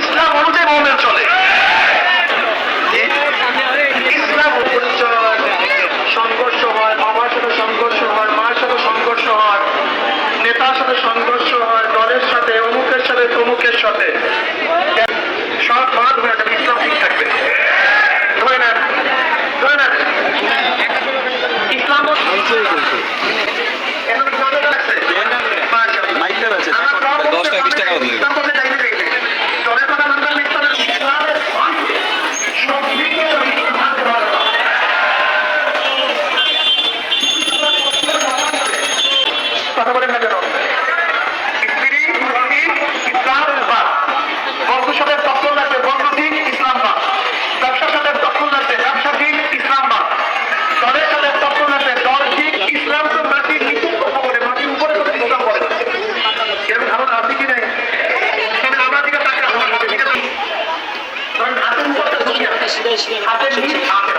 ইসলাম অনুযায়ী মোমেন চলে। ইসলাম পরিচয় সংঘর্ষ হয় বাবার সাথে সংঘর্ষ হয় মার সাথে সংঘর্ষ হয় নেতার সাথে সংঘর্ষ হয় দলের সাথে অমুকের সাথে তমুকের সাথে। সব বাদ হয়ে যাবে ইসলাম ঠিক থাকবে। ধরে নেন ধরে নেন। ইসলাম কথা বলেন না কেন? স্ত্রী স্ত্রী ইসলাম বাদ বন্ধুর সাথে দখল রাখবে বন্ধু ঠিক ইসলাম বাদ ব্যবসার সাথে দখল রাখবে ব্যবসা ঠিক ইসলাম বাদ দলের সাথে দখল রাখবে দল ঠিক ইসলাম তো মাটির নিচে কথা বলে মাটির উপরে তো ইসলাম বলে না। ধারণা আছে কি নাই? আমার দিকে তাকে আমার হাতের দিকে হাতের উপরটা হাতের নিচ উপর